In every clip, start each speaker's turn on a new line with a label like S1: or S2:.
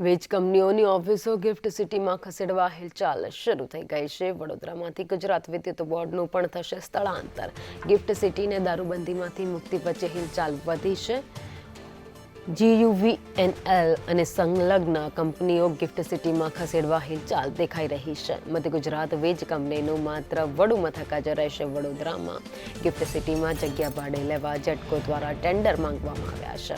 S1: વીજ કંપનીઓની ઓફિસો ગિફ્ટ સિટીમાં ખસેડવા હિલચાલ શરૂ થઈ ગઈ છે. વડોદરામાંથી ગુજરાત વિદ્યુત બોર્ડનું પણ થશે સ્થળાંતર. ગિફ્ટ સિટીને દારૂબંધીમાંથી મુક્તિ વચ્ચે હિલચાલ વધી છે. જીયુવીએનએલ અને સંલગ્ન કંપનીઓ ગિફ્ટ સિટીમાં ખસેડવા હિલચાલ દેખાઈ રહી છે. મધ્ય ગુજરાત વીજ કંપનીનું માત્ર વડુ મથક જ રહેશે વડોદરામાં. ગિફ્ટ સિટીમાં જગ્યા ભાડે લેવા જટકો દ્વારા ટેન્ડર માંગવામાં આવ્યા છે.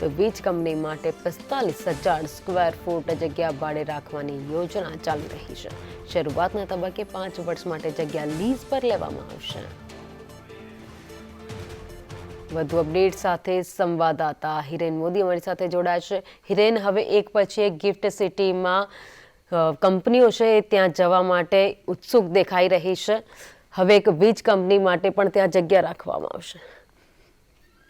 S1: તો વીજ કંપની માટે પિસ્તાલીસ હજાર સ્ક્વેર ફૂટ જગ્યા ભાડે રાખવાની યોજના ચાલી રહી છે. શરૂઆતના તબક્કે પાંચ વર્ષ માટે જગ્યા લીઝ પર લેવામાં આવશે. વધુ અપડેટ સાથે સંવાદદાતા હિરેન મોદી અમારી સાથે જોડાશે હિરેન, હવે એક પછી એક ગિફ્ટ સિટીમાં કંપનીઓ છે ત્યાં જવા માટે ઉત્સુક દેખાઈ રહી છે. હવે એક વીજ કંપની માટે પણ ત્યાં જગ્યા રાખવામાં આવશે.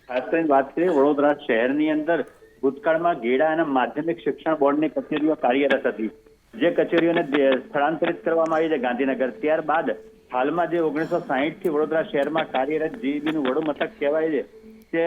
S2: ખાસ વાત કરીએ, વડોદરા શહેરની અંદર ભૂતકાળમાં ગેડા અને માધ્યમિક શિક્ષણ બોર્ડની કચેરીઓ કાર્યરત હતી, જે કચેરીઓને સ્થળાંતરિત કરવામાં આવી છે ગાંધીનગર. ત્યારબાદ હાલમાં જે ઓગણીસો સાહીઠથી વડોદરા શહેરમાં કાર્યરત જીઈબી નું વડું મથક કહેવાય છે, તે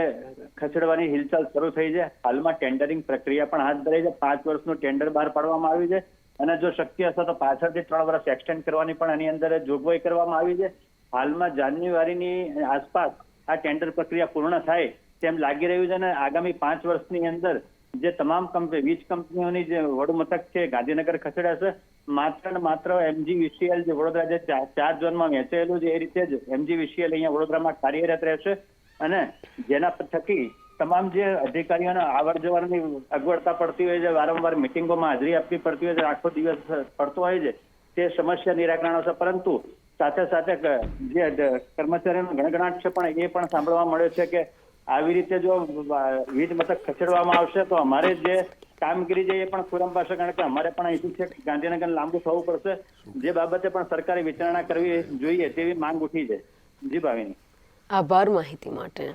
S2: ખસેડવાની હિલચાલ શરૂ થઈ છે. હાલમાં ટેન્ડરિંગ પ્રક્રિયા પણ હાથ ધરાઈ છે. પાંચ વર્ષનું ટેન્ડર બહાર પાડવામાં આવ્યું છે અને જો શક્ય હશે તો પાછળથી ત્રણ વર્ષ એક્સટેન્ડ કરવાની પણ આની અંદર જોગવાઈ કરવામાં આવી છે. હાલમાં જાન્યુઆરીની આસપાસ આ ટેન્ડર પ્રક્રિયા પૂર્ણ થાય તેમ લાગી રહ્યું છે અને આગામી પાંચ વર્ષની અંદર જે તમામ કંપની વીજ કંપનીઓની જે વડુમથક છે, ગાંધીનગર ખસેડાશે માત્ર ને માત્ર એમજીવીસીએલ જે વડોદરા જે ચાર ઝોનમાં વહેંચેલું છે, એ રીતે જ એમજી વીસીએલ અહીંયા વડોદરામાં કાર્યરત રહેશે અને જેના થકી તમામ જે અધિકારીઓને આવર જવાની અગવડતા પડતી હોય છે, વારંવાર મિટિંગોમાં હાજરી આપવી પડતી હોય છે, આખો દિવસ પડતો હોય છે, તે સમસ્યા નિરાકરણ હશે પરંતુ સાથે સાથે જે કર્મચારીઓનો ગણગણાટ છે પણ એ પણ સાંભળવા મળ્યો છે કે આવી રીતે જો વીજ મથક ખસેડવામાં આવશે તો અમારે જે કામગીરી છે એ પણ ખુરમ પાસે, કારણ કે અમારે પણ અહીંથી છે ગાંધીનગર લાંબુ થવું પડશે. જે બાબતે પણ સરકારે વિચારણા કરવી જોઈએ તેવી માંગ ઉઠી છે. જી ભાવિની.
S1: આભાર માહિતી માટે.